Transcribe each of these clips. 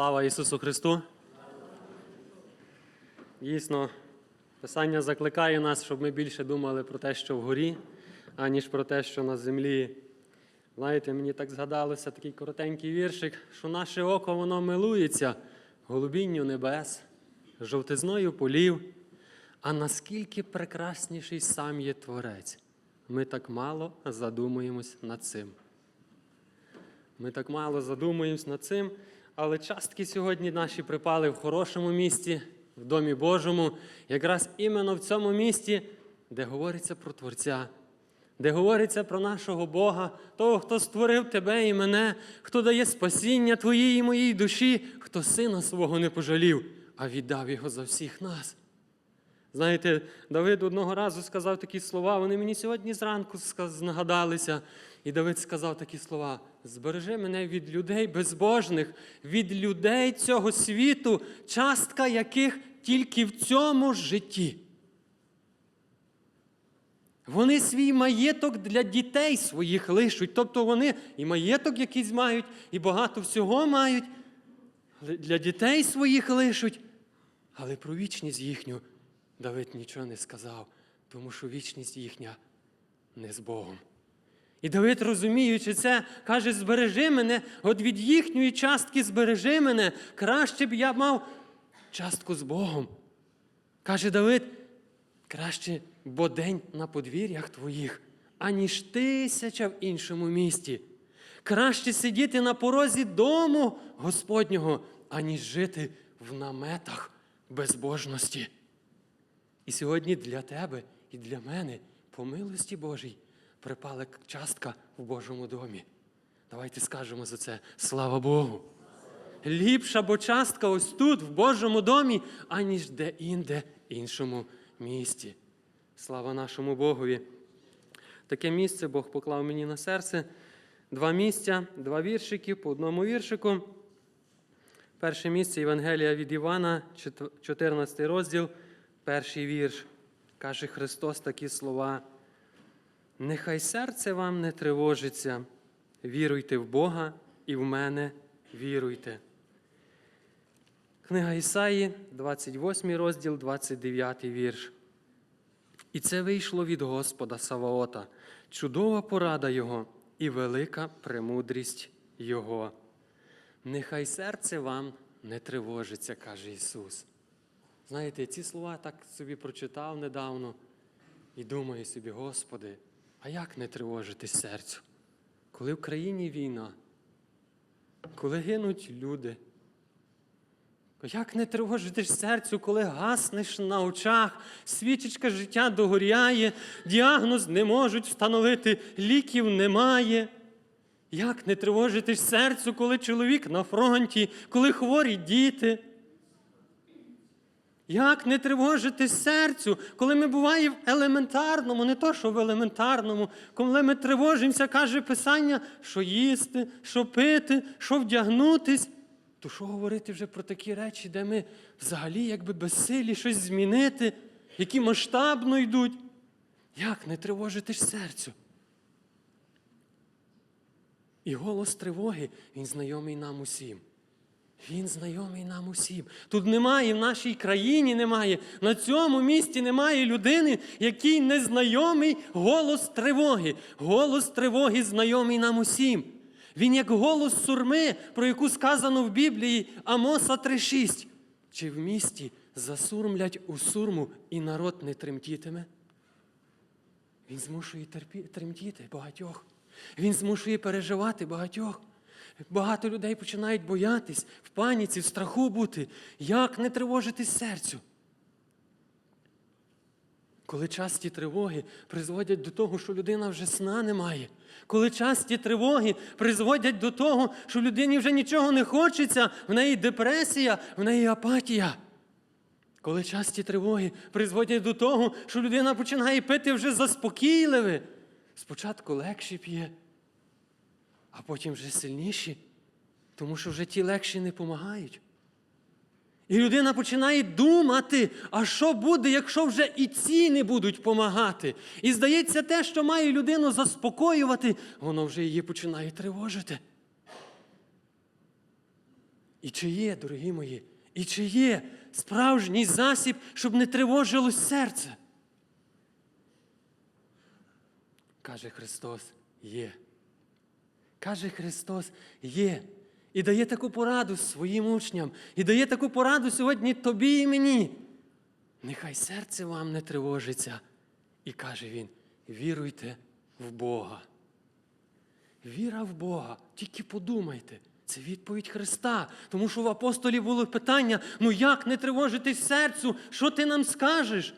Слава Ісусу Христу! Дійсно, Писання закликає нас, щоб ми більше думали про те, що вгорі, аніж про те, що на землі. Знаєте, мені так згадалося такий коротенький віршик, що наше око воно милується голубінню небес, жовтизною полів. А наскільки прекрасніший сам є Творець, ми так мало задумуємось над цим. Ми так мало задумуємось над цим, але частки сьогодні наші припали в хорошому місті, в Домі Божому, якраз іменно в цьому місті, де говориться про Творця, де говориться про нашого Бога, того, хто створив тебе і мене, хто дає спасіння твоїй і моїй душі, хто сина свого не пожалів, а віддав його за всіх нас. Знаєте, Давид одного разу сказав такі слова, вони мені сьогодні зранку нагадалися. І Давид сказав такі слова: збережи мене від людей безбожних, від людей цього світу, частка яких тільки в цьому житті. Вони свій маєток для дітей своїх лишуть. Тобто вони і маєток якийсь мають, і багато всього мають, для дітей своїх лишуть. Але про вічність їхню Давид нічого не сказав, тому що вічність їхня не з Богом. І Давид, розуміючи це, каже: збережи мене, от від їхньої частки збережи мене, краще б я мав частку з Богом. Каже Давид, краще бо день на подвір'ях твоїх, аніж тисяча в іншому місті. Краще сидіти на порозі дому Господнього, аніж жити в наметах безбожності. І сьогодні для тебе і для мене, по милості Божій, припала частка в Божому домі. Давайте скажемо за це слава Богу. Ліпша бо частка ось тут, в Божому домі, аніж де-інде іншому місті. Слава нашому Богові. Таке місце Бог поклав мені на серце. Два місця, два віршики по одному віршику. Перше місце Євангелія від Івана, 14 розділ, перший вірш. Каже Христос такі слова. Нехай серце вам не тривожиться, віруйте в Бога і в мене віруйте. Книга Ісаї, 28 розділ, 29 вірш. І це вийшло від Господа Саваота, чудова порада Його і велика премудрість Його. Нехай серце вам не тривожиться, каже Ісус. Знаєте, ці слова так собі прочитав недавно і думаю собі, Господи, а як не тривожитись серцю? Коли в країні війна, коли гинуть люди, як не тривожитись серцю, коли гаснеш на очах, свічечка життя догоряє, діагноз не можуть встановити, ліків немає. Як не тривожитись серцю, коли чоловік на фронті, коли хворі діти? Як не тривожитись серцю, коли ми буває в елементарному, не то, що в елементарному, коли ми тривожимося, каже Писання, що їсти, що пити, що вдягнутись, то що говорити вже про такі речі, де ми взагалі якби безсилі щось змінити, які масштабно йдуть? Як не тривожитись серцю? І голос тривоги, він знайомий нам усім. Він знайомий нам усім. Тут немає в нашій країні, немає, на цьому місці немає людини, який не знайомий голос тривоги. Голос тривоги знайомий нам усім. Він як голос сурми, про яку сказано в Біблії Амоса 3,6. Чи в місті засурмлять у сурму і народ не тремтітиме? Він змушує тремтіти багатьох. Він змушує переживати багатьох. Багато людей починають боятись, в паніці, в страху бути. Як не тривожитись серцю? Коли часті тривоги призводять до того, що людина вже сна не має. Коли часті тривоги призводять до того, що людині вже нічого не хочеться, в неї депресія, в неї апатія. Коли часті тривоги призводять до того, що людина починає пити вже заспокійливе, спочатку легше п'є, а потім вже сильніші, тому що вже ті легші не допомагають. І людина починає думати, а що буде, якщо вже і ці не будуть допомагати. І здається, те, що має людину заспокоювати, воно вже її починає тривожити. І чи є, дорогі мої, і чи є справжній засіб, щоб не тривожилось серце? Каже Христос, є. Каже Христос, є. І дає таку пораду своїм учням, і дає таку пораду сьогодні тобі і мені. Нехай серце вам не тривожиться. І каже він: віруйте в Бога. Віра в Бога. Тільки подумайте, це відповідь Христа. Тому що в апостолі було питання: ну як не тривожитись серцю? Що ти нам скажеш?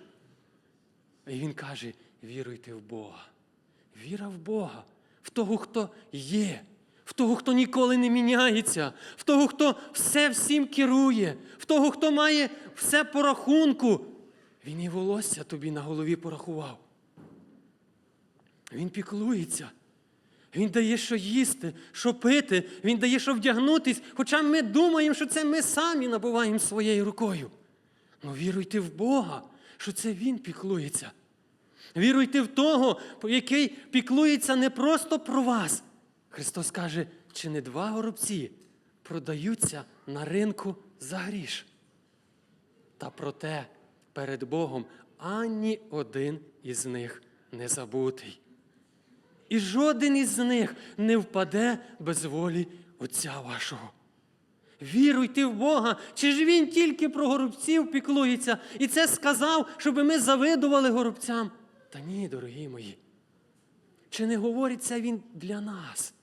І він каже: віруйте в Бога. Віра в Бога, в того, хто є, в того, хто ніколи не міняється, в того, хто все всім керує, в того, хто має все по рахунку. Він і волосся тобі на голові порахував. Він піклується. Він дає, що їсти, що пити, він дає, що вдягнутись, хоча ми думаємо, що це ми самі набуваємо своєю рукою. Ну віруйте в Бога, що це Він піклується. Віруйте в того, який піклується не просто про вас. Христос каже, чи не два горобці продаються на ринку за гріш. Та проте перед Богом ані один із них не забутий. І жоден із них не впаде без волі Отця вашого. Віруйте в Бога, чи ж Він тільки про горобців піклується і це сказав, щоб ми завидували горобцям. Та ні, дорогі мої. Чи не говорить це Він для нас?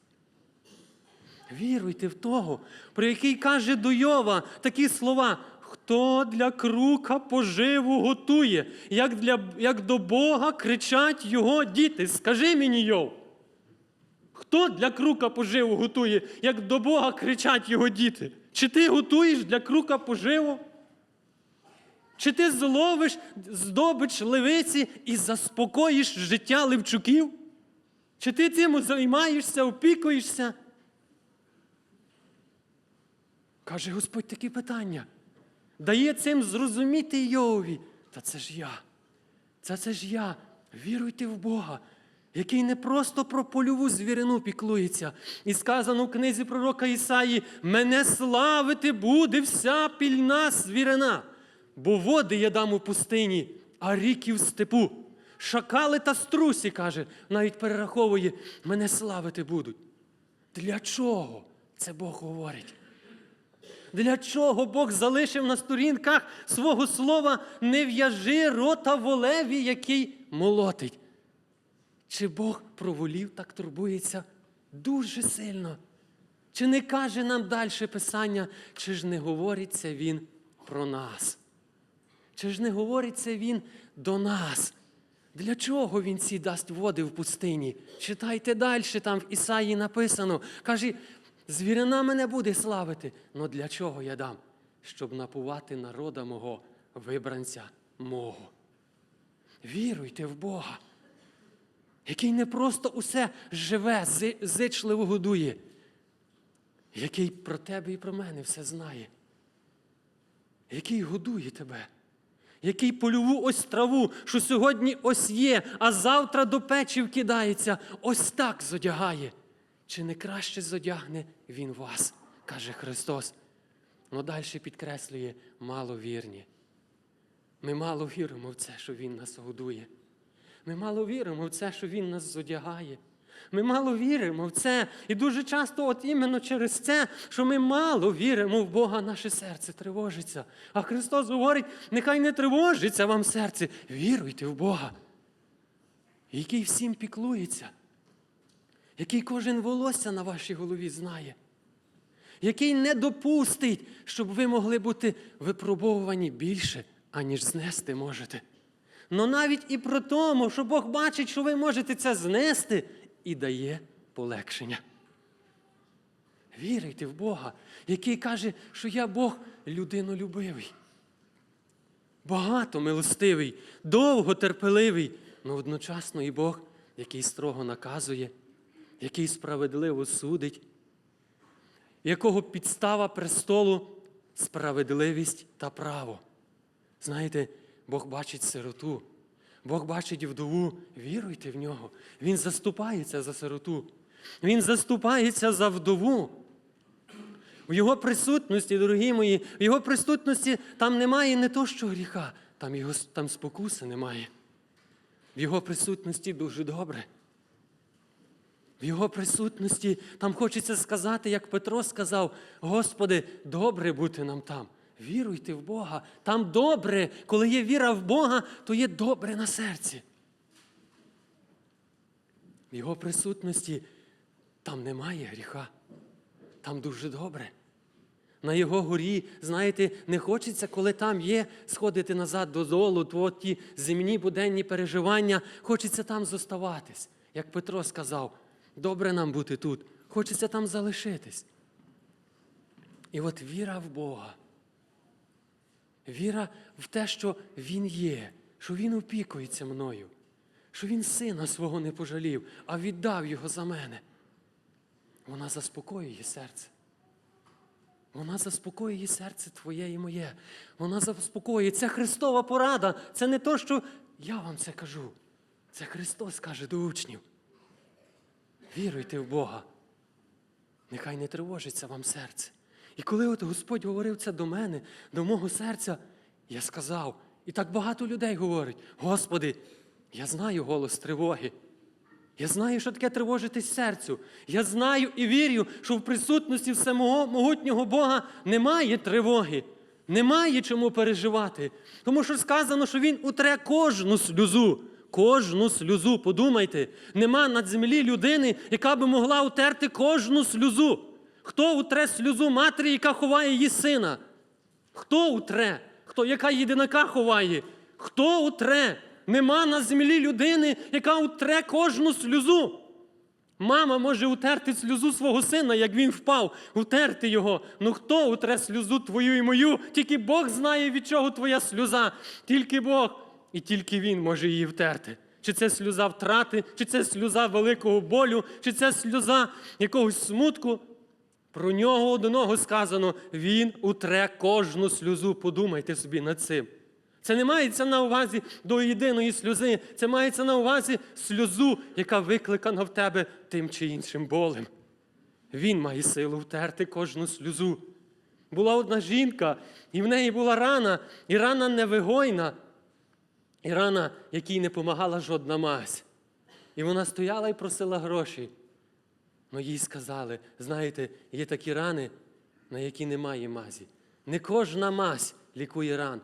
Віруйте в того, про який каже до Йова такі слова. Хто для крука поживу готує, як, для, як до Бога кричать його діти. Скажи мені, Йов. Хто для крука поживу готує, як до Бога кричать його діти? Чи ти готуєш для крука поживу? Чи ти зловиш здобич левиці і заспокоїш життя левчуків? Чи ти цим займаєшся, опікуєшся? Каже Господь такі питання. Дає цим зрозуміти Йові. Та це ж я. Це це ж я. Віруйте в Бога, який не просто про польову звірину піклується. І сказано в книзі пророка Ісаї: мене славити буде вся пільна звірина, бо води я дам у пустині, а ріки в степу. Шакали та струсі, каже, навіть перераховує, мене славити будуть. Для чого це Бог говорить? Для чого Бог залишив на сторінках свого слова не в'яжи рота волеві, який молотить? Чи Бог про волів так турбується дуже сильно? Чи не каже нам далі Писання, чи ж не говориться Він про нас? Чи ж не говориться Він до нас? Для чого він ці дасть води в пустині? Читайте далі, там в Ісаї написано. Каже, звірина мене буде славити. Ну для чого я дам? Щоб напувати народа мого, вибранця мого. Віруйте в Бога, який не просто усе живе, зичливо годує, який про тебе і про мене все знає, який годує тебе який польову ось траву, що сьогодні ось є, а завтра до печі вкидається, ось так зодягає. Чи не краще зодягне Він вас, каже Христос. Ну далі підкреслює маловірні. Ми мало віримо в це, що Він нас годує. Ми мало віримо в це, що Він нас зодягає. Ми мало віримо в це. І дуже часто, от іменно через це, що ми мало віримо в Бога, наше серце тривожиться. А Христос говорить: нехай не тривожиться вам серце, віруйте в Бога, який всім піклується, який кожен волосся на вашій голові знає, який не допустить, щоб ви могли бути випробовувані більше, аніж знести можете. Но навіть і про тому, що Бог бачить, що ви можете це знести, і дає полегшення. Вірите в Бога, який каже, що я Бог людинолюбивий, багато милостивий, довго терпеливий, але одночасно і Бог, який строго наказує, який справедливо судить, якого підстава престолу справедливість та право. Знаєте, Бог бачить сироту, Бог бачить вдову, віруйте в нього. Він заступається за сироту. Він заступається за вдову. В Його присутності, дорогі мої, в Його присутності там немає не то, що гріха, там, його, там спокуси немає. В Його присутності дуже добре. В Його присутності там хочеться сказати, як Петро сказав: Господи, добре бути нам там. Віруйте в Бога. Там добре, коли є віра в Бога, то є добре на серці. В Його присутності там немає гріха. Там дуже добре. На його горі, знаєте, не хочеться, коли там є, сходити назад додолу, то ті земні буденні переживання, хочеться там зоставатись. Як Петро сказав, добре нам бути тут, хочеться там залишитись. І от віра в Бога, віра в те, що Він є, що Він опікується мною, що Він сина свого не пожалів, а віддав його за мене. Вона заспокоює серце. Вона заспокоює серце твоє і моє. Вона заспокоює. Це Христова порада. Це не то, що я вам це кажу. Це Христос каже до учнів. Віруйте в Бога. Нехай не тривожиться вам серце. І коли от Господь говорив це до мене, до мого серця, я сказав, і так багато людей говорить: Господи, я знаю голос тривоги. Я знаю, що таке тривожитись серцю. Я знаю і вірю, що в присутності всемого могутнього Бога немає тривоги, немає чому переживати. Тому що сказано, що Він утре кожну сльозу. Кожну сльозу, подумайте, нема на землі людини, яка би могла утерти кожну сльозу. Хто утре сльозу матері, яка ховає її сина? Хто утре? Хто, яка єдинака ховає? Хто утре? Нема на землі людини, яка утре кожну сльозу. Мама може утерти сльозу свого сина, як він впав, утерти його. Ну хто утре сльозу твою і мою? Тільки Бог знає, від чого твоя сльоза. Тільки Бог. І тільки Він може її втерти. Чи це сльоза втрати, чи це сльоза великого болю, чи це сльоза якогось смутку. Про нього одного сказано, він утре кожну сльозу. Подумайте собі над цим. Це не мається на увазі до єдиної сльози, це мається на увазі сльозу, яка викликана в тебе тим чи іншим болем. Він має силу втерти кожну сльозу. Була одна жінка, і в неї була рана, і рана невигойна, і рана, якій не помагала жодна мазь. І вона стояла і просила гроші. Ну їй сказали, знаєте, є такі рани, на які немає мазі. Не кожна мазь лікує ран,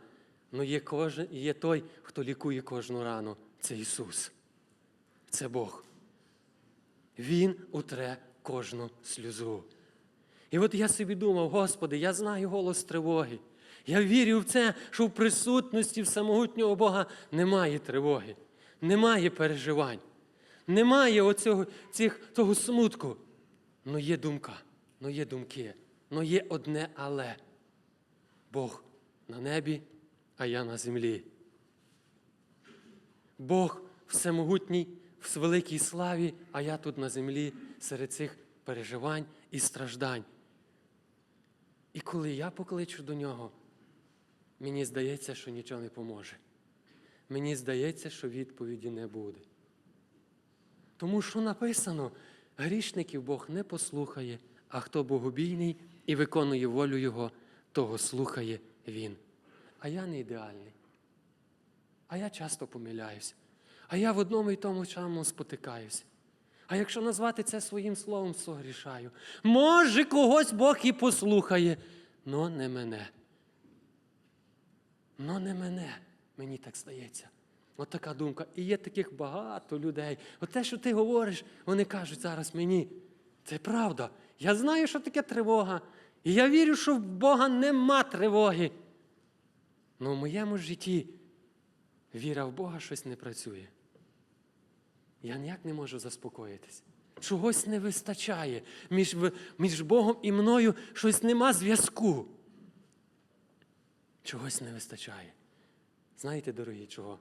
але є, кожен, є той, хто лікує кожну рану. Це Ісус. Це Бог. Він утре кожну сльозу. І от я собі думав, Господи, я знаю голос тривоги. Я вірю в це, що в присутності всемогутнього Бога немає тривоги, немає переживань, немає оцього, цих, того смутку. Ну є думка, ну є думки, ну є одне але. Бог на небі, а я на землі. Бог всемогутній, в великій славі, а я тут на землі серед цих переживань і страждань. І коли я покличу до нього, мені здається, що нічого не поможе. Мені здається, що відповіді не буде. Тому що написано, грішників Бог не послухає, а хто богобійний і виконує волю Його, того слухає Він. А я не ідеальний. А я часто помиляюсь. А я в одному і тому самому спотикаюся. А якщо назвати це своїм словом, согрішаю. Може, когось Бог і послухає, но не мене. Но не мене, мені так здається. От така думка. І є таких багато людей. От те, що ти говориш, вони кажуть зараз мені. Це правда. Я знаю, що таке тривога. І я вірю, що в Бога нема тривоги. Але в моєму житті віра в Бога щось не працює. Я ніяк не можу заспокоїтись. Чогось не вистачає. Між, між Богом і мною щось нема зв'язку. Чогось не вистачає. Знаєте, дорогі, чого?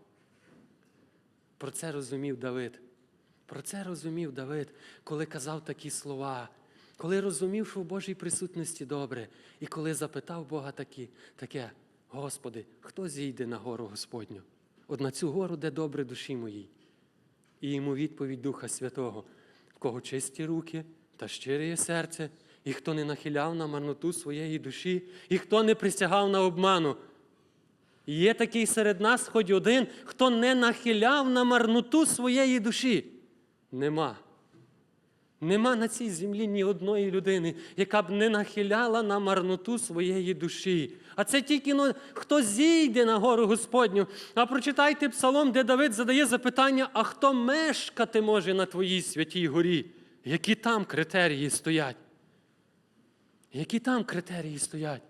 Про це розумів Давид. Про це розумів Давид, коли казав такі слова, коли розумів, що в Божій присутності добре, і коли запитав Бога такі, таке, Господи, хто зійде на гору Господню? От на цю гору, де добре душі моїй. І йому відповідь Духа Святого, в кого чисті руки та щире серце, і хто не нахиляв на марноту своєї душі, і хто не присягав на обману. Є такий серед нас хоч один, хто не нахиляв на марноту своєї душі. Нема. Нема на цій землі ні одної людини, яка б не нахиляла на марноту своєї душі. А це тільки ну, хто зійде на гору Господню. А прочитайте псалом, де Давид задає запитання: а хто мешкати може на твоїй святій горі? Які там критерії стоять? Які там критерії стоять?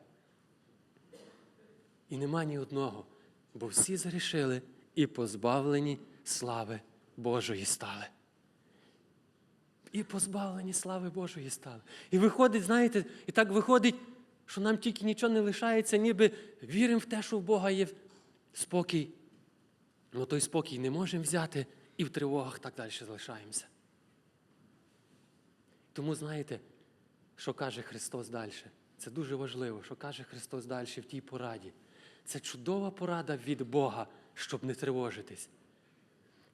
І нема ні одного, бо всі зарішили і позбавлені слави Божої стали. І позбавлені слави Божої стали. І виходить, знаєте, і так виходить, що нам тільки нічого не лишається, ніби віримо в те, що в Бога є спокій. Ну той спокій не можемо взяти і в тривогах так далі залишаємося. Тому знаєте, що каже Христос далі? Це дуже важливо, що каже Христос далі в тій пораді. Це чудова порада від Бога, щоб не тривожитись.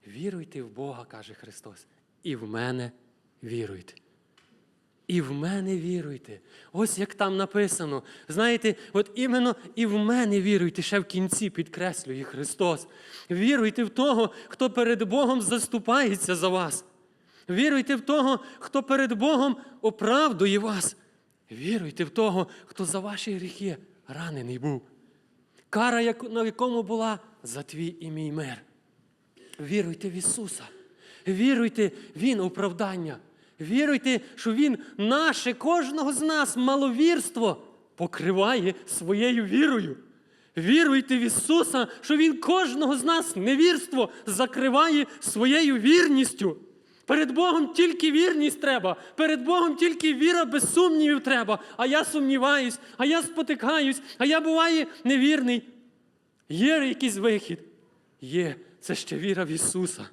Віруйте в Бога, каже Христос, і в мене віруйте. І в мене віруйте. Ось як там написано. Знаєте, от іменно і в мене віруйте, ще в кінці підкреслює Христос. Віруйте в того, хто перед Богом заступається за вас. Віруйте в того, хто перед Богом оправдує вас. Віруйте в того, хто за ваші гріхи ранений був. Кара, на якому була за твій і мій мир. Віруйте в Ісуса. Віруйте, Він оправдання. Віруйте, що Він наше, кожного з нас маловірство покриває своєю вірою. Віруйте в Ісуса, що Він кожного з нас невірство закриває своєю вірністю. Перед Богом тільки вірність треба, перед Богом тільки віра без сумнівів треба. А я сумніваюсь, а я спотикаюсь, а я буває невірний. Є якийсь вихід? Є. Це ще віра в Ісуса.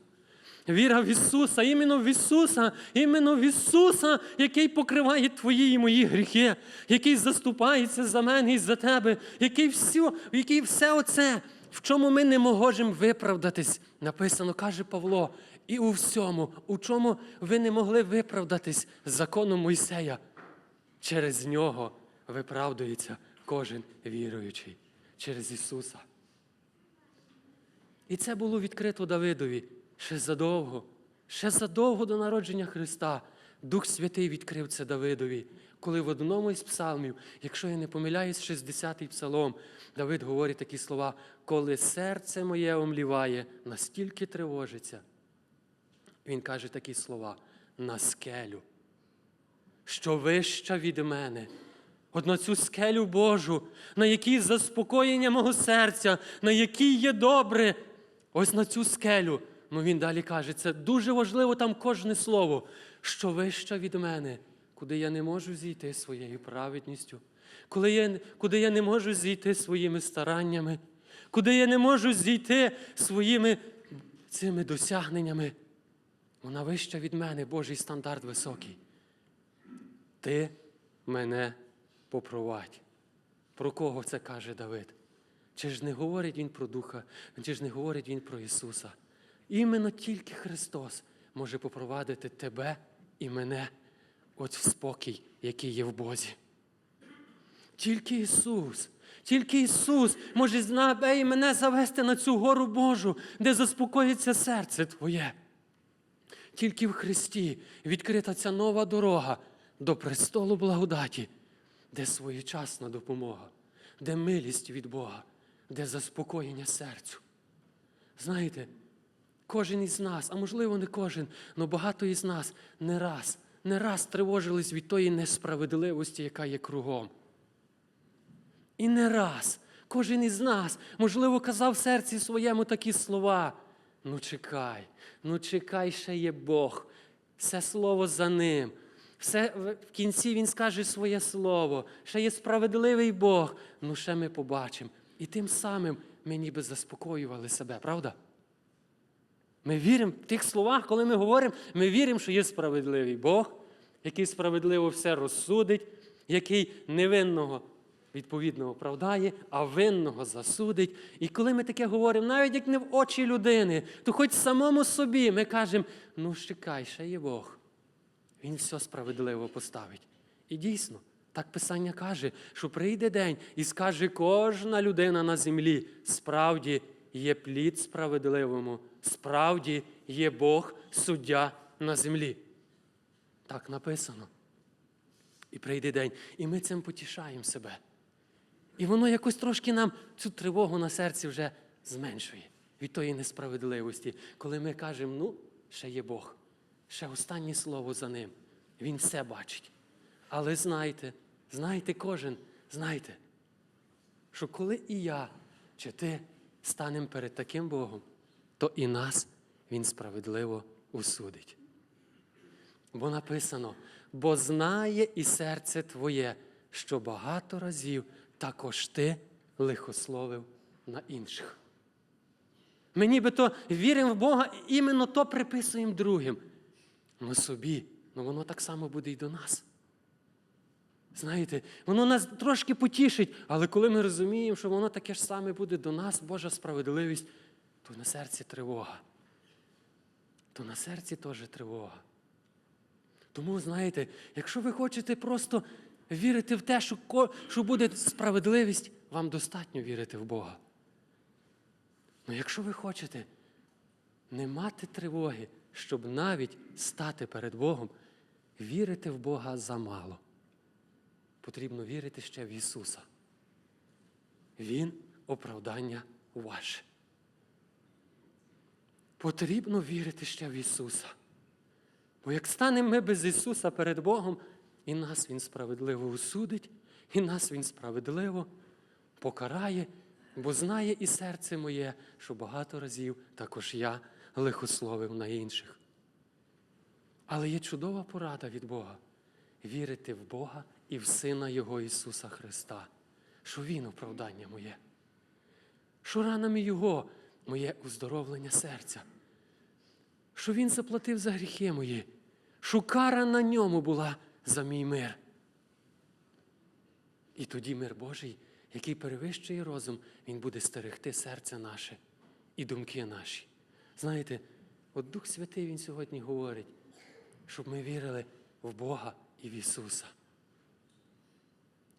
Віра в Ісуса, іменно в Ісуса, іменно в Ісуса, який покриває твої і мої гріхи, який заступається за мене і за тебе, який все, який все оце, в чому ми не можемо виправдатись. Написано, каже Павло, і у всьому, у чому ви не могли виправдатись законом Мойсея. Через нього виправдується кожен віруючий, через Ісуса. І це було відкрито Давидові ще задовго, ще задовго до народження Христа. Дух Святий відкрив це Давидові, коли в одному із псалмів, якщо я не помиляюсь, 60-й псалом, Давид говорить такі слова: коли серце моє омліває, настільки тривожиться. Він каже такі слова на скелю, що вища від мене. От на цю скелю Божу, на якій заспокоєння мого серця, на якій є добре. Ось на цю скелю. Ну він далі каже, це дуже важливо там кожне слово, що вища від мене, куди я не можу зійти своєю праведністю, коли я, куди я не можу зійти своїми стараннями, куди я не можу зійти своїми цими досягненнями. Вона вища від мене, Божий стандарт високий. Ти мене попровадь. Про кого це каже Давид? Чи ж не говорить він про Духа, чи ж не говорить він про Ісуса? Іменно тільки Христос може попровадити тебе і мене от в спокій, який є в Бозі. Тільки Ісус, тільки Ісус може знає і мене завести на цю гору Божу, де заспокоїться серце Твоє. Тільки в Христі відкрита ця нова дорога до престолу благодаті, де своєчасна допомога, де милість від Бога, де заспокоєння серцю. Знаєте, кожен із нас, а можливо не кожен, але багато із нас не раз, не раз тривожились від тої несправедливості, яка є кругом. І не раз кожен із нас, можливо, казав в серці своєму такі слова. Ну чекай, ну чекай, ще є Бог, все слово за ним. Все в кінці він скаже своє слово, ще є справедливий Бог. Ну ще ми побачимо. І тим самим ми ніби заспокоювали себе, правда? Ми віримо в тих словах, коли ми говоримо, ми віримо, що є справедливий Бог, який справедливо все розсудить, який невинного відповідно оправдає, а винного засудить. І коли ми таке говоримо, навіть як не в очі людини, то хоч самому собі ми кажемо: ну чекай, ще є Бог. Він все справедливо поставить. І дійсно, так Писання каже, що прийде день і скаже кожна людина на землі, справді є плід справедливому, справді є Бог суддя на землі. Так написано. І прийде день, і ми цим потішаємо себе. І воно якось трошки нам цю тривогу на серці вже зменшує від тої несправедливості, коли ми кажемо, ну, ще є Бог, ще останнє слово за ним. Він все бачить. Але знайте, знайте кожен, знайте, що коли і я, чи ти станемо перед таким Богом, то і нас Він справедливо усудить. Бо написано, бо знає і серце твоє, що багато разів також ти лихословив на інших. Ми нібито віримо в Бога і іменно то приписуємо другим. Ну собі, ну воно так само буде і до нас. Знаєте, воно нас трошки потішить, але коли ми розуміємо, що воно таке ж саме буде до нас, Божа справедливість, то на серці тривога. То на серці теж тривога. Тому, знаєте, якщо ви хочете просто вірити в те, що, що буде справедливість, вам достатньо вірити в Бога. Ну якщо ви хочете не мати тривоги, щоб навіть стати перед Богом, вірити в Бога замало. Потрібно вірити ще в Ісуса. Він оправдання ваше. Потрібно вірити ще в Ісуса. Бо як станемо ми без Ісуса перед Богом, і нас Він справедливо усудить, і нас Він справедливо покарає, бо знає і серце моє, що багато разів також я лихословив на інших. Але є чудова порада від Бога вірити в Бога і в Сина Його Ісуса Христа, що Він оправдання моє, що ранами Його моє уздоровлення серця, що Він заплатив за гріхи мої, що кара на ньому була за мій мир. І тоді мир Божий, який перевищує розум, Він буде стерегти серце наше і думки наші. Знаєте, от Дух Святий Він сьогодні говорить, щоб ми вірили в Бога і в Ісуса.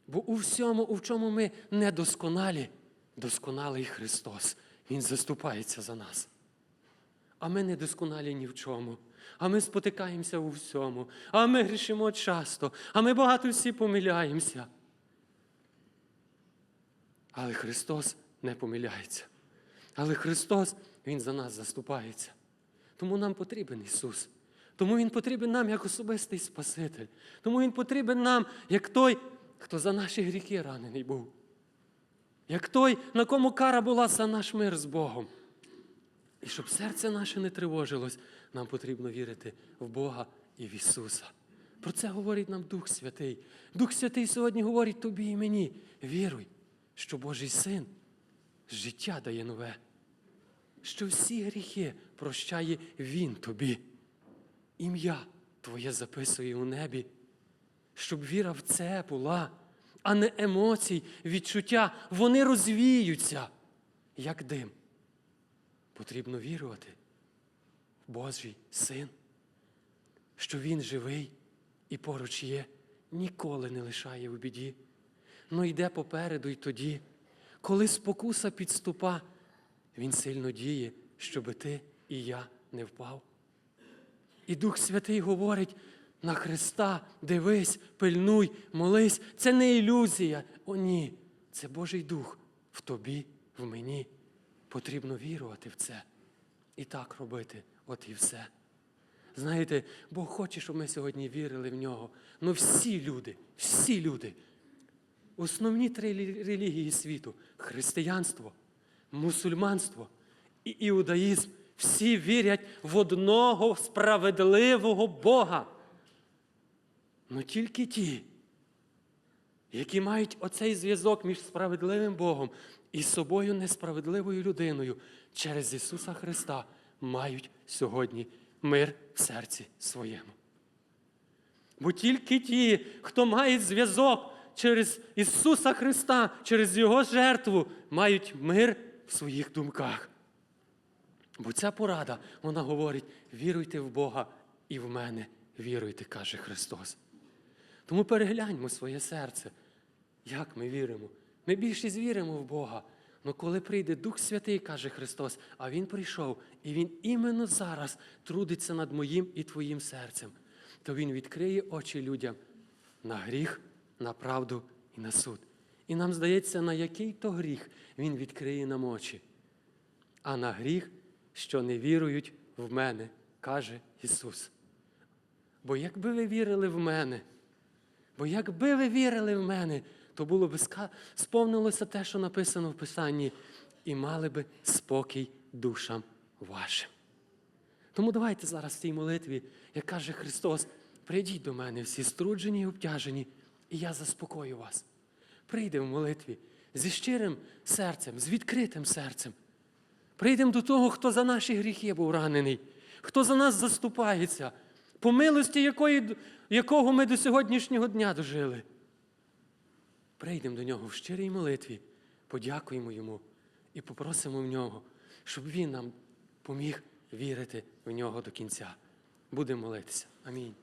Бо у всьому, у чому ми недосконалі, досконалий Христос. Він заступається за нас. А ми недосконалі ні в чому. А ми спотикаємося у всьому. А ми грішимо часто. А ми багато всі помиляємося. Але Христос не помиляється. Але Христос, Він за нас заступається. Тому нам потрібен Ісус. Тому Він потрібен нам як особистий Спаситель. Тому Він потрібен нам, як той, хто за наші гріхи ранений був. Як той, на кому кара була за наш мир з Богом. І щоб серце наше не тривожилось, нам потрібно вірити в Бога і в Ісуса. Про це говорить нам Дух Святий. Дух Святий сьогодні говорить тобі і мені. Віруй, що Божий Син життя дає нове, що всі гріхи прощає Він тобі. Ім'я Твоє записує у небі, щоб віра в це була, а не емоцій, відчуття. Вони розвіються, як дим. Потрібно вірувати в Божий Син, що Він живий і поруч є, ніколи не лишає у біді, но йде попереду й тоді, коли спокуса підступа, Він сильно діє, щоби ти і я не впав. І Дух Святий говорить на Христа, дивись, пильнуй, молись. Це не ілюзія. О, ні. Це Божий Дух в тобі, в мені. Потрібно вірувати в це. І так робити, от і все. Знаєте, Бог хоче, щоб ми сьогодні вірили в нього. Ну всі люди, всі люди. Основні три релігії світу християнство, мусульманство і іудаїзм. Всі вірять в одного справедливого Бога. Ну тільки ті, які мають оцей зв'язок між справедливим Богом і собою несправедливою людиною через Ісуса Христа, мають сьогодні мир в серці своєму. Бо тільки ті, хто має зв'язок через Ісуса Христа, через Його жертву, мають мир в своїх думках. Бо ця порада, вона говорить: віруйте в Бога і в мене віруйте, каже Христос. Тому перегляньмо своє серце, як ми віримо. Ми більшість віримо в Бога. Але коли прийде Дух Святий, каже Христос, а Він прийшов, і Він іменно зараз трудиться над моїм і твоїм серцем, то Він відкриє очі людям на гріх, на правду і на суд. І нам здається, на який то гріх Він відкриє нам очі. А на гріх, що не вірують в мене, каже Ісус. Бо якби ви вірили в мене, бо якби ви вірили в мене, то було б сповнилося те, що написано в Писанні, і мали би спокій душам вашим. Тому давайте зараз в цій молитві, як каже Христос, прийдіть до мене всі струджені і обтяжені, і я заспокою вас. Прийдемо в молитві зі щирим серцем, з відкритим серцем. Прийдемо до того, хто за наші гріхи був ранений, хто за нас заступається, по милості якої, якого ми до сьогоднішнього дня дожили. Прийдемо до нього в щирій молитві, подякуємо йому і попросимо в нього, щоб він нам поміг вірити в нього до кінця. Будемо молитися. Амінь.